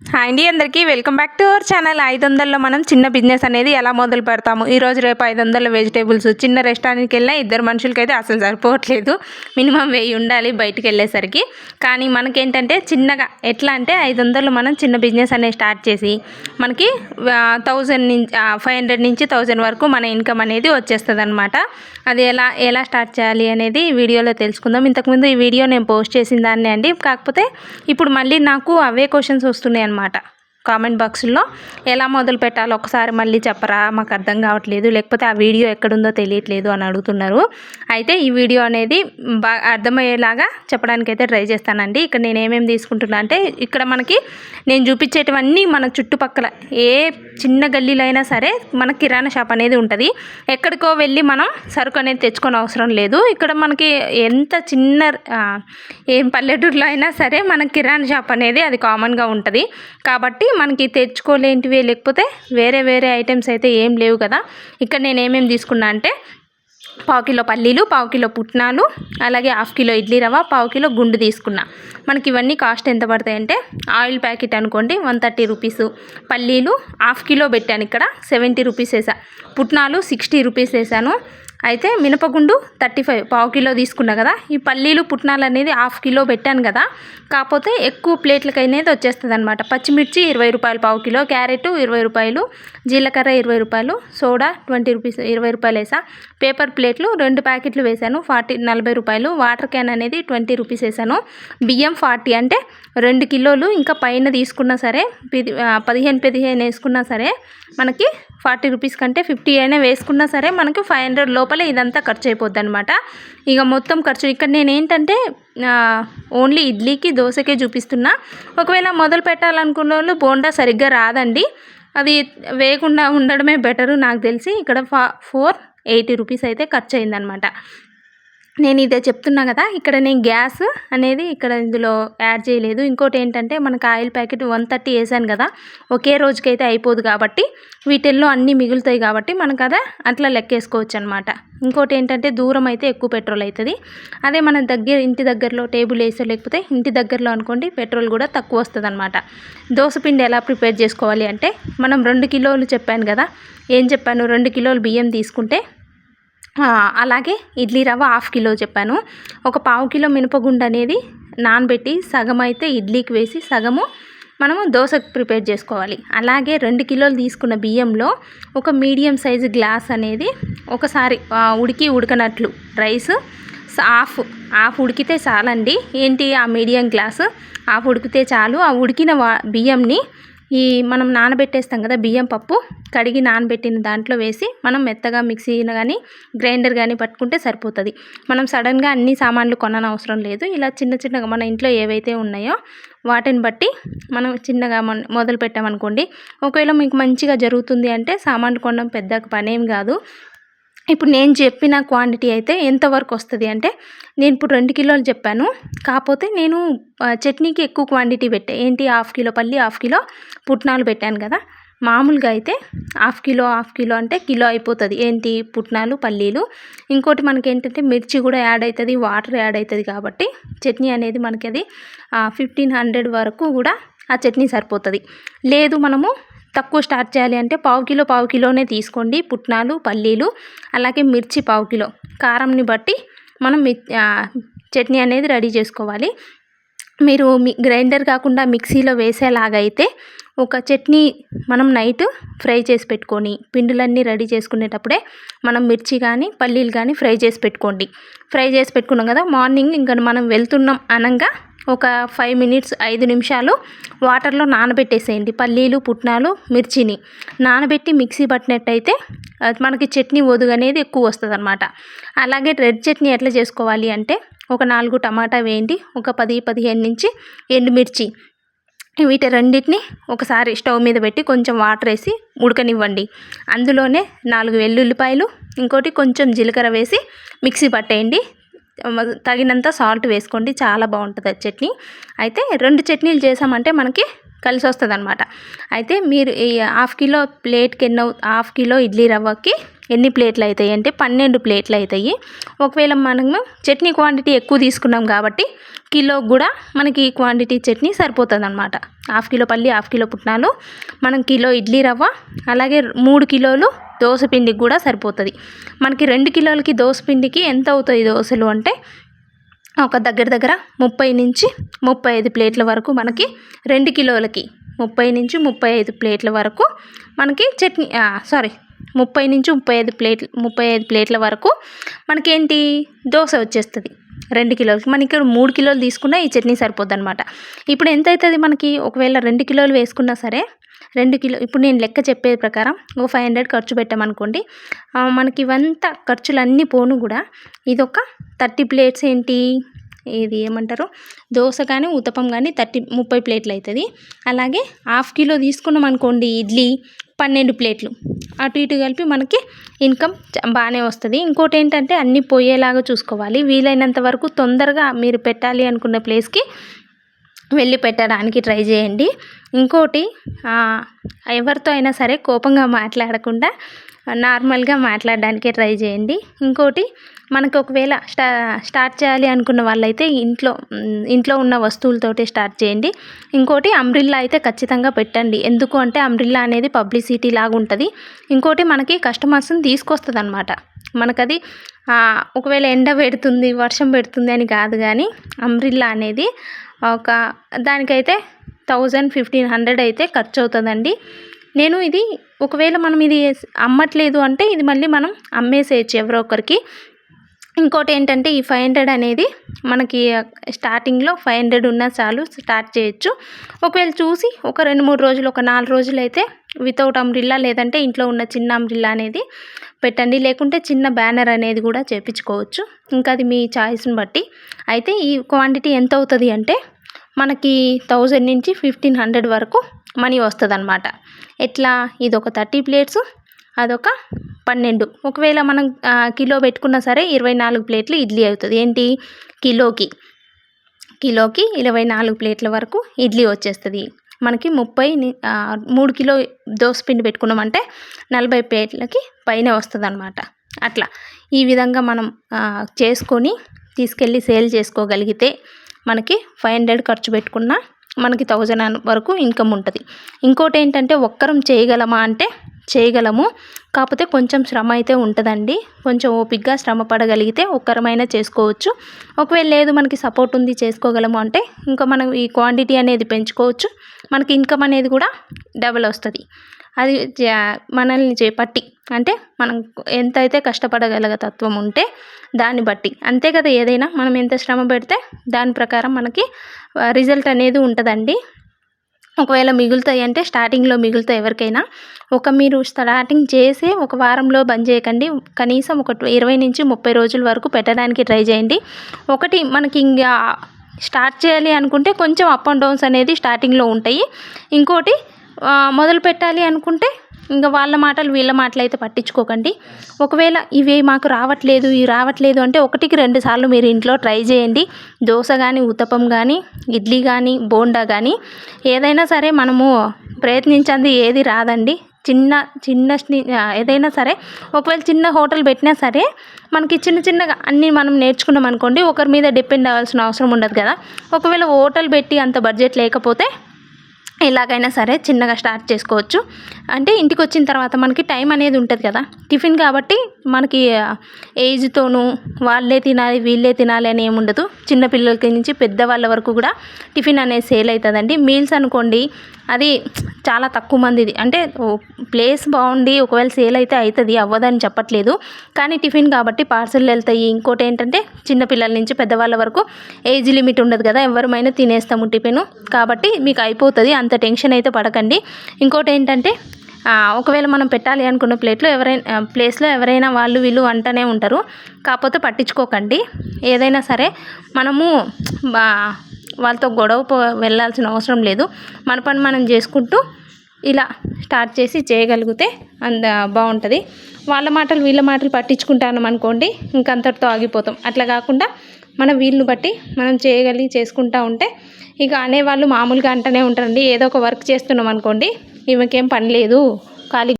Hi అండి అందరికీ. Welcome back to our channel. ఐదు వందల్లో మనం చిన్న బిజినెస్ అనేది ఎలా మొదలు పెడతాము? ఈ రోజు రేపు ఐదు వందల వెజిటేబుల్స్ చిన్న రెస్టారెంట్కి వెళ్ళినా ఇద్దరు మనుషులకైతే అసలు సరిపోవట్లేదు. మినిమం వెయ్యి ఉండాలి బయటికి వెళ్ళేసరికి. కానీ మనకేంటంటే చిన్నగా ఎట్లా అంటే ఐదు వందలు మనం చిన్న బిజినెస్ అనేది స్టార్ట్ చేసి మనకి థౌజండ్ నుంచి ఫైవ్ హండ్రెడ్ నుంచి థౌజండ్ వరకు మన ఇన్కమ్ అనేది వచ్చేస్తుంది అనమాట అది ఎలా ఎలా స్టార్ట్ చేయాలి అనేది ఈ వీడియోలో తెలుసుకుందాం. ఇంతకుముందు ఈ వీడియో నేను పోస్ట్ చేసిన దాన్ని అండి. కాకపోతే ఇప్పుడు మళ్ళీ నాకు అవే క్వశ్చన్స్ వస్తున్నాయి అనమాట కామెంట్ బాక్స్లో ఎలా మొదలు పెట్టాలో ఒకసారి మళ్ళీ చెప్పరా? మాకు అర్థం కావట్లేదు. లేకపోతే ఆ వీడియో ఎక్కడుందో తెలియట్లేదు అని అడుగుతున్నారు. అయితే ఈ వీడియో అనేది బాగా అర్థమయ్యేలాగా చెప్పడానికి అయితే ట్రై చేస్తానండి. ఇక్కడ నేను ఏమేమి తీసుకుంటున్నా అంటే ఇక్కడ మనకి నేను చూపించేటివన్నీ మన చుట్టుపక్కల ఏ చిన్న గల్లీలో అయినా సరే మన కిరాణా షాప్ అనేది ఉంటుంది. ఎక్కడికో వెళ్ళి మనం సరుకు అనేది తెచ్చుకొని అవసరం లేదు. ఇక్కడ మనకి ఎంత చిన్న ఏం పల్లెటూరులో అయినా సరే మన కిరాణా షాప్ అనేది అది కామన్గా ఉంటుంది. కాబట్టి మనకి తెచ్చుకోలేంటివి లేకపోతే వేరే వేరే ఐటమ్స్ అయితే ఏం లేవు కదా. ఇక్కడ నేను ఏమేమి తీసుకున్నా అంటే పావు కిలో పల్లీలు పావు కిలో పుట్నాలు అలాగే హాఫ్ కిలో ఇడ్లీ రవ్వ పావు కిలో గుండు తీసుకున్నా. మనకి ఇవన్నీ కాస్ట్ ఎంత పడతాయంటే ఆయిల్ ప్యాకెట్ అనుకోండి వన్ థర్టీ రూపీస్. పల్లీలు హాఫ్ కిలో పెట్టాను ఇక్కడ సెవెంటీ రూపీస్ వేసా. పుట్నాలు సిక్స్టీ రూపీస్ వేసాను. అయితే మినపగుండు థర్టీ ఫైవ్ పావు కిలో తీసుకున్నా కదా. ఈ పల్లీలు పుట్నాలు అనేది హాఫ్ కిలో పెట్టాను కదా. కాకపోతే ఎక్కువ ప్లేట్లకి అనేది వచ్చేస్తుంది అనమాట పచ్చిమిర్చి ఇరవై రూపాయలు పావు కిలో క్యారెట్ ఇరవై రూపాయలు జీలకర్ర ఇరవై రూపాయలు సోడా ట్వంటీ రూపీస్ ఇరవై రూపాయలు వేసా. పేపర్ ప్లేట్లు రెండు ప్యాకెట్లు వేసాను ఫార్టీ నలభై రూపాయలు. వాటర్ క్యాన్ అనేది ట్వంటీ రూపీస్ వేసాను. బియ్యం ఫార్టీ అంటే రెండు కిలోలు. ఇంకా పైన తీసుకున్నా సరే పది పదిహేను పదిహేను వేసుకున్నా సరే మనకి ఫార్టీ రూపీస్ కంటే ఫిఫ్టీ అయినా వేసుకున్నా సరే మనకి ఫైవ్ హండ్రెడ్ లోపలే ఇదంతా ఖర్చు అయిపోద్ది అనమాట ఇక మొత్తం ఖర్చు ఇక్కడ నేను ఏంటంటే ఓన్లీ ఇడ్లీకి దోశకే చూపిస్తున్నా. ఒకవేళ మొదలు పెట్టాలనుకున్న వాళ్ళు బోండా సరిగ్గా రాదండి. అది వేయకుండా ఉండడమే బెటరు నాకు తెలిసి. ఇక్కడ ఫా ఫోర్ ఎయిటీ రూపీస్ అయితే ఖర్చు అయిందనమాట నేను ఇదే చెప్తున్నా కదా ఇక్కడ నేను గ్యాస్ అనేది ఇక్కడ ఇందులో యాడ్ చేయలేదు. ఇంకోటి ఏంటంటే మనకు ఆయిల్ ప్యాకెట్ వన్ థర్టీ వేసాను కదా ఒకే రోజుకైతే అయిపోదు కాబట్టి వీటిల్లో అన్నీ మిగులుతాయి కాబట్టి మనకు అదే అట్లా లెక్కేసుకోవచ్చు అనమాట ఇంకోటి ఏంటంటే దూరం అయితే ఎక్కువ పెట్రోల్ అవుతుంది అదే మన దగ్గర ఇంటి దగ్గరలో టేబుల్ వేసో లేకపోతే ఇంటి దగ్గరలో అనుకోండి పెట్రోల్ కూడా తక్కువ వస్తుంది అనమాట దోశపిండి ఎలా ప్రిపేర్ చేసుకోవాలి అంటే మనం రెండు కిలోలు చెప్పాను కదా ఏం చెప్పాను? రెండు కిలోలు బియ్యం తీసుకుంటే అలాగే ఇడ్లీ రవ్వ హాఫ్ కిలో చెప్పాను. ఒక పావు కిలో మినపగుండు అనేది నానబెట్టి సగం అయితే ఇడ్లీకి వేసి సగము మనము దోశకు ప్రిపేర్ చేసుకోవాలి. అలాగే రెండు కిలోలు తీసుకున్న బియ్యంలో ఒక మీడియం సైజు గ్లాస్ అనేది ఒకసారి ఉడికి ఉడకనట్లు రైస్ హాఫ్ హాఫ్ ఉడికితే చాలండి. ఏంటి ఆ మీడియం గ్లాసు? హాఫ్ ఉడికితే చాలు. ఆ ఉడికిన వా బియ్యంని ఈ మనం నానబెట్టేస్తాం కదా బియ్యం పప్పు కడిగి నానబెట్టిన దాంట్లో వేసి మనం మెత్తగా మిక్సీ కానీ గ్రైండర్ కానీ పట్టుకుంటే సరిపోతుంది. మనం సడన్గా అన్ని సామాన్లు కొననవసరం లేదు. ఇలా చిన్న చిన్నగా మన ఇంట్లో ఏవైతే ఉన్నాయో వాటిని బట్టి మనం చిన్నగా మన మొదలు పెట్టామనుకోండి ఒకవేళ మీకు మంచిగా జరుగుతుంది అంటే సామాన్లు కొనడం పెద్ద పనేం కాదు. ఇప్పుడు నేను చెప్పిన క్వాంటిటీ అయితే ఎంతవరకు వస్తుంది అంటే నేను ఇప్పుడు రెండు కిలోలు చెప్పాను. కాకపోతే నేను చట్నీకి ఎక్కువ క్వాంటిటీ పెట్టా. ఏంటి? హాఫ్ కిలో పల్లి హాఫ్ కిలో పుట్నాలు పెట్టాను కదా. మామూలుగా అయితే హాఫ్ కిలో హాఫ్ కిలో అంటే కిలో అయిపోతుంది. ఏంటి? పుట్నాలు పల్లీలు. ఇంకోటి మనకి ఏంటంటే మిర్చి కూడా యాడ్ అవుతుంది వాటర్ యాడ్ అవుతుంది కాబట్టి చట్నీ అనేది మనకి అది ఫిఫ్టీన్ హండ్రెడ్ వరకు కూడా ఆ చట్నీ సరిపోతుంది. లేదు మనము తక్కువ స్టార్ట్ చేయాలి అంటే పావు కిలో పావు కిలోనే తీసుకోండి. పుట్నాలు పల్లీలు అలాగే మిర్చి పావు కిలో. కారంని బట్టి మనం మి చట్నీ అనేది రెడీ చేసుకోవాలి. మీరు మీ గ్రైండర్ కాకుండా మిక్సీలో వేసేలాగైతే ఒక చట్నీ మనం నైట్ ఫ్రై చేసి పెట్టుకొని పిండులన్నీ రెడీ చేసుకునేటప్పుడే మనం మిర్చి కానీ పల్లీలు కానీ ఫ్రై చేసి పెట్టుకోండి. ఫ్రై చేసి పెట్టుకున్నాం కదా మార్నింగ్ ఇంకా మనం వెళ్తున్నాం అనగా ఒక ఫైవ్ మినిట్స్ ఐదు నిమిషాలు వాటర్లో నానబెట్టేసేయండి. పల్లీలు పుట్నాలు మిర్చిని నానబెట్టి మిక్సీ పట్టినట్టయితే మనకి చట్నీ ఒదుగు అనేది ఎక్కువ వస్తుంది అనమాట అలాగే రెడ్ చట్నీ ఎట్లా చేసుకోవాలి అంటే ఒక నాలుగు టమాటా వేయండి. ఒక పది పదిహేను నుంచి ఎండుమిర్చి వీటి రెండింటిని ఒకసారి స్టవ్ మీద పెట్టి కొంచెం వాటర్ వేసి ఉడకనివ్వండి. అందులోనే నాలుగు వెల్లుల్లిపాయలు ఇంకోటి కొంచెం జీలకర్ర వేసి మిక్సీ పట్టేయండి. తగినంత సాల్ట్ వేసుకోండి. చాలా బాగుంటుంది ఆ చట్నీ. అయితే రెండు చట్నీలు చేసామంటే మనకి కలిసి వస్తుంది అనమాట అయితే మీరు ఈ హాఫ్ కిలో ప్లేట్కి ఎన్నో హాఫ్ కిలో ఇడ్లీ రవ్వకి ఎన్ని ప్లేట్లు అవుతాయి అంటే పన్నెండు ప్లేట్లు అవుతాయి. ఒకవేళ మనము చట్నీ క్వాంటిటీ ఎక్కువ తీసుకున్నాం కాబట్టి కిలో కూడా మనకి ఈ క్వాంటిటీ చట్నీ సరిపోతుంది అనమాట హాఫ్ కిలో పల్లి హాఫ్ కిలో పుట్నాలు మనం కిలో ఇడ్లీ రవ్వ అలాగే మూడు కిలోలు దోశ పిండికి కూడా సరిపోతుంది. మనకి రెండు కిలోలకి దోశ పిండికి ఎంత అవుతాయి దోశలు అంటే ఒక దగ్గర దగ్గర ముప్పై నుంచి ముప్పై ఐదు ప్లేట్ల వరకు మనకి రెండు కిలోలకి ముప్పై నుంచి ముప్పై ఐదు ప్లేట్ల వరకు మనకి చట్నీ సారీ ముప్పై నుంచి ముప్పై ఐదు ప్లేట్లు ముప్పై ఐదు ప్లేట్ల వరకు మనకేంటి? దోశ వచ్చేస్తుంది. రెండు కిలోలకి మనకి ఇక్కడ మూడు కిలోలు తీసుకున్నా ఈ చట్నీ సరిపోద్ది అనమాట ఇప్పుడు ఎంత అవుతుంది మనకి? ఒకవేళ రెండు కిలోలు వేసుకున్నా సరే రెండు కిలో ఇప్పుడు నేను లెక్క చెప్పే ప్రకారం ఒక ఫైవ్ హండ్రెడ్ ఖర్చు పెట్టామనుకోండి మనకి ఇవంతా ఖర్చులన్నీ పోను కూడా ఇది ఒక థర్టీ ప్లేట్స్ ఏంటి? ఇది ఏమంటారు? దోశ కానీ ఉతపం కానీ థర్టీ ముప్పై ప్లేట్లు అవుతుంది అలాగే హాఫ్ కిలో తీసుకున్నాం అనుకోండి ఇడ్లీ పన్నెండు ప్లేట్లు. అటు ఇటు కలిపి మనకి ఇన్కమ్ బాగానే వస్తుంది. ఇంకోటి ఏంటంటే అన్నీ పోయేలాగా చూసుకోవాలి. వీలైనంత వరకు తొందరగా మీరు పెట్టాలి అనుకున్న ప్లేస్కి వెళ్ళి పెట్టడానికి ట్రై చేయండి. ఇంకోటి ఎవరితో అయినా సరే కోపంగా మాట్లాడకుండా నార్మల్గా మాట్లాడడానికే ట్రై చేయండి. ఇంకోటి మనకు ఒకవేళ స్టా స్టార్ట్ చేయాలి అనుకున్న వాళ్ళైతే ఇంట్లో ఇంట్లో ఉన్న వస్తువులతోటి స్టార్ట్ చేయండి. ఇంకోటి అంబ్రిల్లా అయితే ఖచ్చితంగా పెట్టండి. ఎందుకు అంటే అంబ్రిల్లా అనేది పబ్లిసిటీ లాగా ఉంటుంది. ఇంకోటి మనకి కస్టమర్స్ని తీసుకొస్తుంది అనమాట మనకది ఒకవేళ ఎండ పెడుతుంది వర్షం పెడుతుంది అని కాదు కానీ అంబ్రిల్లా అనేది ఒక దానికైతే థౌజండ్ ఫిఫ్టీన్ హండ్రెడ్ అయితే ఖర్చు అవుతుందండి నేను ఇది ఒకవేళ మనం ఇది అమ్మట్లేదు అంటే ఇది మళ్ళీ మనం అమ్మేసేయచ్చు ఎవరో ఒకరికి. ఇంకోటి ఏంటంటే ఈ ఫైవ్ హండ్రెడ్ అనేది మనకి స్టార్టింగ్లో ఫైవ్ హండ్రెడ్ ఉన్న చాలు స్టార్ట్ చేయొచ్చు. ఒకవేళ చూసి ఒక రెండు మూడు రోజులు ఒక నాలుగు రోజులు అయితే వితౌట్ అంబ్రిల్లా లేదంటే ఇంట్లో ఉన్న చిన్న అంబ్రిల్లా అనేది పెట్టండి. లేకుంటే చిన్న బ్యానర్ అనేది కూడా చేపించుకోవచ్చు. ఇంకా అది మీ చాయిస్ని బట్టి. అయితే ఈ క్వాంటిటీ ఎంత అవుతుంది అంటే మనకి థౌజండ్ నుంచి ఫిఫ్టీన్ హండ్రెడ్ వరకు మనీ వస్తుంది అనమాట ఎట్లా? ఇది ఒక థర్టీ ప్లేట్స్ అదొక పన్నెండు. ఒకవేళ మనం కిలో పెట్టుకున్నా సరే ఇరవై నాలుగు ప్లేట్లు ఇడ్లీ అవుతుంది. ఏంటి? కిలోకి. కిలోకి ఇరవై నాలుగు ప్లేట్ల వరకు ఇడ్లీ వచ్చేస్తుంది. మనకి ముప్పై మూడు కిలో దోశ పిండి పెట్టుకున్నామంటే నలభై ప్లేట్లకి పైన వస్తుంది అనమాట అట్లా. ఈ విధంగా మనం చేసుకొని తీసుకెళ్ళి సేల్ చేసుకోగలిగితే మనకి ఫైవ్ హండ్రెడ్ ఖర్చు పెట్టుకున్న మనకి థౌజండ్ వరకు ఇన్కమ్ ఉంటుంది. ఇంకోటి ఏంటంటే ఒక్కరం చేయగలమా అంటే చేయగలము. కాకపోతే కొంచెం శ్రమ అయితే ఉంటుందండి. కొంచెం ఓపిక్గా శ్రమ పడగలిగితే ఒక్కరమైనా చేసుకోవచ్చు. ఒకవేళ లేదు మనకి సపోర్ట్ ఉంది చేసుకోగలము అంటే ఇంకా మనం ఈ క్వాంటిటీ అనేది పెంచుకోవచ్చు. మనకి ఇన్కమ్ అనేది కూడా డబల్ వస్తుంది. అది మనల్ని చేపట్టి అంటే మనం ఎంత అయితే కష్టపడగలగ తత్వం ఉంటే దాన్ని బట్టి. అంతే కదా ఏదైనా మనం ఎంత శ్రమ పెడితే దాని ప్రకారం మనకి రిజల్ట్ అనేది ఉంటుందండి. ఒకవేళ మిగులుతాయి అంటే స్టార్టింగ్లో మిగులుతాయి ఎవరికైనా. ఒక మీరు స్టార్టింగ్ చేసి ఒక వారంలో బంద్ చేయకండి. కనీసం ఒక ఇరవై నుంచి ముప్పై రోజుల వరకు పెట్టడానికి ట్రై చేయండి. ఒకటి మనకి ఇంకా స్టార్ట్ చేయాలి అనుకుంటే కొంచెం అప్ అండ్ డౌన్స్ అనేది స్టార్టింగ్లో ఉంటాయి. ఇంకోటి మొదలు పెట్టాలి అనుకుంటే ఇంకా వాళ్ళ మాటలు వీళ్ళ మాటలు అయితే పట్టించుకోకండి. ఒకవేళ ఇవి మాకు రావట్లేదు ఇవి రావట్లేదు అంటే ఒకటికి రెండు సార్లు మీరు ఇంట్లో ట్రై చేయండి. దోశ కానీ ఉత్తపం కానీ ఇడ్లీ కానీ బోండా కానీ ఏదైనా సరే మనము ప్రయత్నించింది ఏది రాదండి. చిన్న చిన్న ఏదైనా సరే ఒకవేళ చిన్న హోటల్ పెట్టినా సరే మనకి చిన్న చిన్నగా అన్నీ మనం నేర్చుకున్నాం అనుకోండి ఒకరి మీద డిపెండ్ అవ్వాల్సిన అవసరం ఉండదు కదా. ఒకవేళ హోటల్ పెట్టి అంత బడ్జెట్ లేకపోతే ఎలాగైనా సరే చిన్నగా స్టార్ట్ చేసుకోవచ్చు. అంటే ఇంటికి వచ్చిన తర్వాత మనకి టైం అనేది ఉంటుంది కదా. టిఫిన్ కాబట్టి మనకి ఏజ్తోనూ వాళ్ళే తినాలి వీళ్ళే తినాలి అని ఏముండదు. చిన్నపిల్లలకి నుంచి పెద్దవాళ్ళ వరకు కూడా టిఫిన్ అనేది సేల్ అవుతుందండి. మీల్స్ అనుకోండి అది చాలా తక్కువ మందిది అంటే ప్లేస్ బాగుండి ఒకవేళ సేల్ అయితే అవుతుంది అవ్వదని చెప్పట్లేదు. కానీ టిఫిన్ కాబట్టి పార్సల్ వెళ్తాయి. ఇంకోటి ఏంటంటే చిన్నపిల్లల నుంచి పెద్దవాళ్ళ వరకు ఏజ్ లిమిట్ ఉండదు కదా ఎవరమైనా తినేస్తాము టిఫిన్. కాబట్టి మీకు అయిపోతుంది అంత టెన్షన్ అయితే పడకండి. ఇంకోటి ఏంటంటే ఒకవేళ మనం పెట్టాలి అనుకున్న ప్లేట్లో ఎవరైనా ప్లేస్లో ఎవరైనా వాళ్ళు వీళ్ళు అంటనే ఉంటారు. కాకపోతే పట్టించుకోకండి. ఏదైనా సరే మనము వాళ్ళతో గొడవ వెళ్ళాల్సిన అవసరం లేదు. మన పని మనం చేసుకుంటూ ఇలా స్టార్ట్ చేసి చేయగలిగితే అంద బాగుంటుంది. వాళ్ళ మాటలు వీళ్ళ మాటలు పట్టించుకుంటాను అనుకోండి ఇంకంతటితో ఆగిపోతాం. అట్లా కాకుండా మన వీళ్ళని బట్టి మనం చేయగలిగి చేసుకుంటూ ఉంటే ఇక అనేవాళ్ళు మామూలుగా అంటూనే ఉంటారండి. ఏదో ఒక వర్క్ చేస్తున్నాం అనుకోండి ఈమెకేం పని లేదు. ఖాళీ